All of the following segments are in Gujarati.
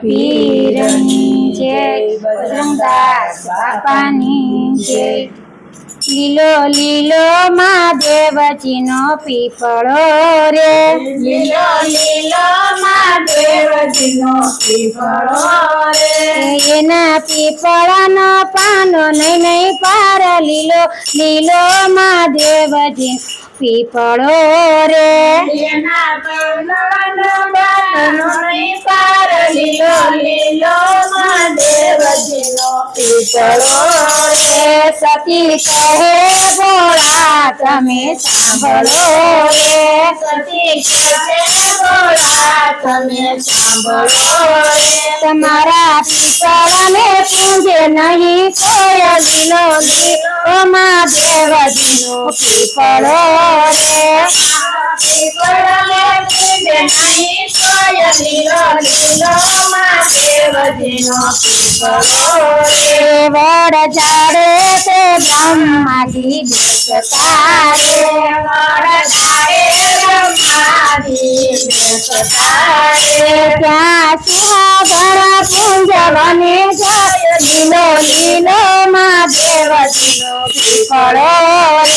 પીરની જય બજરંગદાસ બાપાની જય લીલો લીલો મહાદેવજીનો પીપળો રે લીલો લીલો મહાદેવજીનો પીપળો રે એના પીપળાનો પાનો નહીં નહીં પાર લીલો લીલો મહાદેવજી પીપળો રે. પીપળો રે. સતી કહે ભોળા તમે સાંભળો રે સતી ભોળા તમે સાંભળો રે તમારા પીપળાને પૂજે નહીં કોઈ લીલો લીલો મહાદેવજીનો પીપળો રે પીપળને પૂજે નહીં કોઈ લીલો લીલો મહાદેવજીનો પીપળો રે વડ ઝાડે તે બેસતા રે એ ત્યાં સુહાગણ પૂંજવને જય લીલો લીલો પીપળો રે.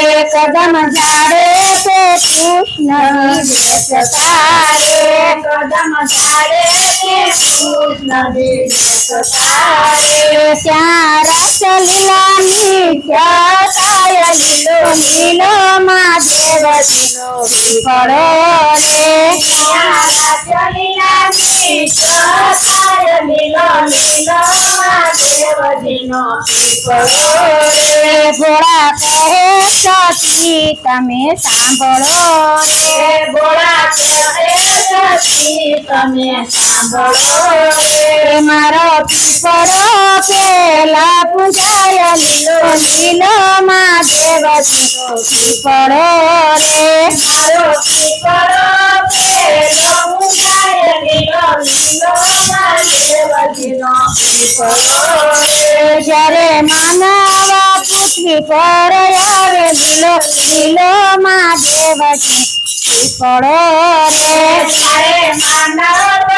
એ કદમ ઝાડે તે કૃષ્ણ બેસતા રે એ ત્યાં રસ લીલાની જતાય લીલો લીલો મહાદેવજીનો પીપળો રે એ ભોળા કહે સતી તમે સાંભળો રે બોળા તમે સાંભળો એ મારો પીપળો પેલા પૂજાય લીલો લીલો મહાદેવજીનો પીપળો રે પૃથ્વી પર આવે લીલો લીલો મહાદેવજી પીપળો રે. ત્યારે માનવ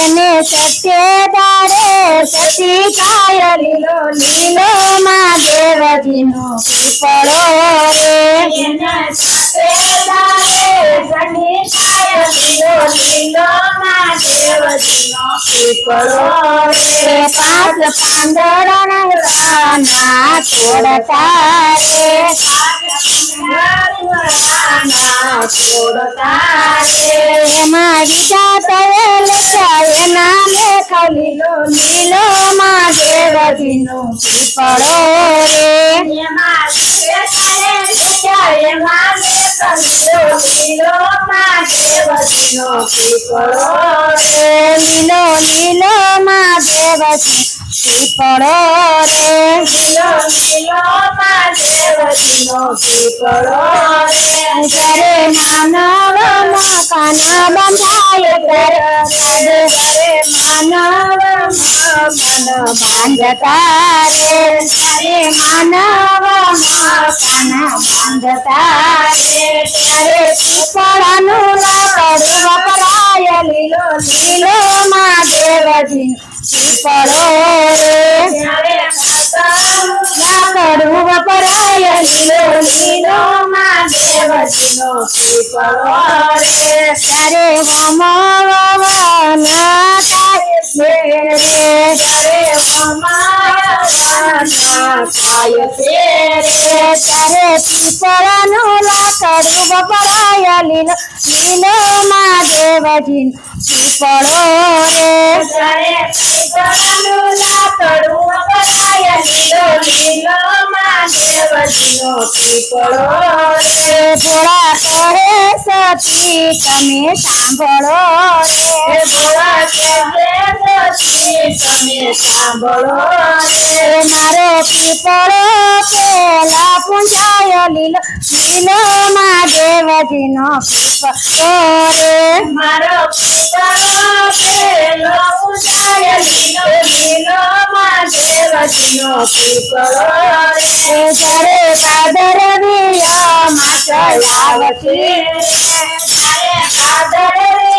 એને સત્ય તારે સતી કાય લીલો લીલો મહાદેવજીનો પીપળો રે. એના સાથે દારે મહાદેવજીનો પીપળો છોડતા રે. તોડતા રે એમાં રીતા તવેલ એના લેખ લીલો લીલો મહાદેવજીનો પીપળો રે એ લીલો લીલો મહાદેવજી પીપળો રે ત્યારે માનવ મકાન બંધાય ત્યારે માનવ મકાન બાંધતા રે ત્યારે માનવ મકાન બાંધતા રે ત્યારે પીપળાનું વપરાય લીલો લીલો મહાદેવજી પીપળો રે લાકડું વપરાય લીલો લીલો મહાદેવજીનો તારે હોમ વવન થાય છે રે ત્યારે પીપળાનું લાકડું વપરાય લીલો ભોળા કહે સતી તમે સાંભળો તમે સાંભળો મારો પીપળો પેલા પૂંજાય લીલો. લીલો મહાદેવજીનો પીપળો રે મારો પીપળો પેલો ઉજાય લીલો. લીલો મહાદેવજીનો પીપળો રે જરે ભાદરવીયામાં ચડાવતી તારે કાદરવીયામાં આવશે એ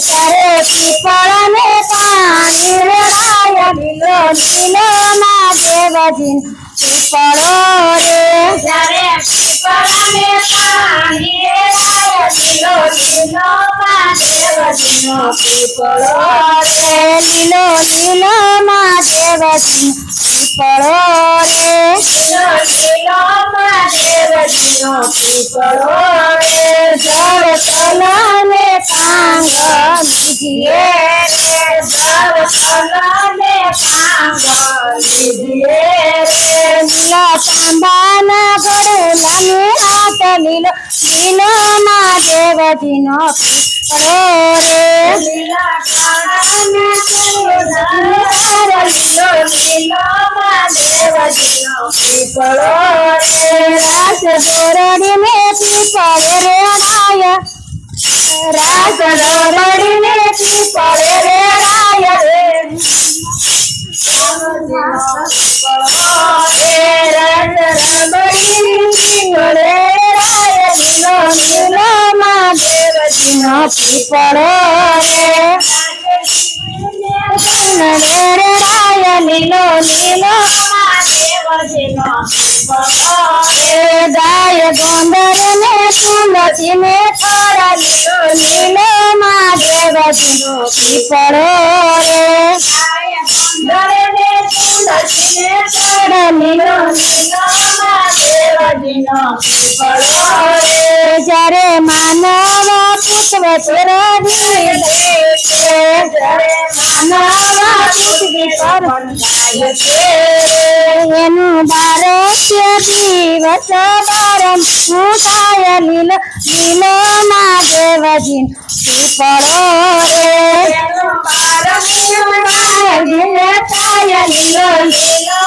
તારે પીપળને પાણી રેડાય લીલો લીલો મહાદેવજીનો પીપળો રે જ્યારે પીપળાને પાણી રેડાય લીલો લીલો મહાદેવજીનો પીપળો રે એ લીલો લીલો મહાદેવજીનો પીપળો રે મહાદેવજીનો પીપળો રે જળ તલાને પાંગ લીજીએ જળ કલાને પાંગળ લીધીએ રે લીલા તાંબાના ઘડેલાને હાથ લીલો લીલો. મહાદેવજીનો પીપળો રે લીલા લીલો લીલો મહાદેવજીનો પીપળો રે રાસ દોરડીને પીપળે રે રાય દોરડીને પીપળે રે રાય લીલો મહાદેવજીનો પીપળો રે લીલો લીલો ગાય ગોંદર ને તુલસી ને થોડા લીલો પીપળો રે એનું બારસ્ય દિવસ બારમ થાય લીલો લીલો મહાદેવજીનો પીપળો રે થાય લીલો લીલો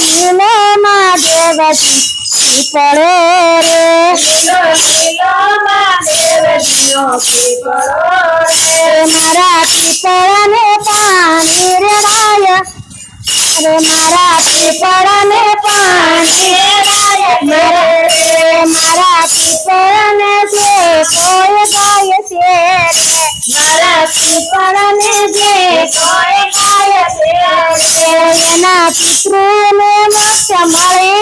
લીલો મહાદેવજી પીપળો રે પીપળા મારા પીપળાને પાણી રેડાય રે મારા પીપળાને પાણી રેડાય મારા પીપળા ને જે કોઈ ગાય છે મારા પીપળાને જે કોઈ ગાય છે એના પિતૃને મોક્ષ મળી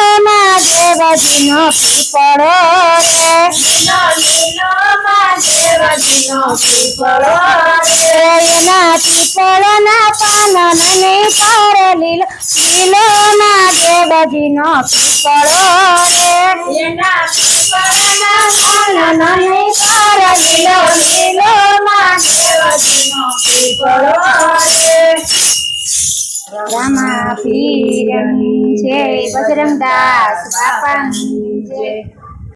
મહાદેવજીનો પીપળો રે લીલો લીલો મહાદેવજીનો પીપળો રે એના પીપળો રે પાન નને પર લીલો લીલો રામા પીરની જય બજરંગદાસ બાપાની જય.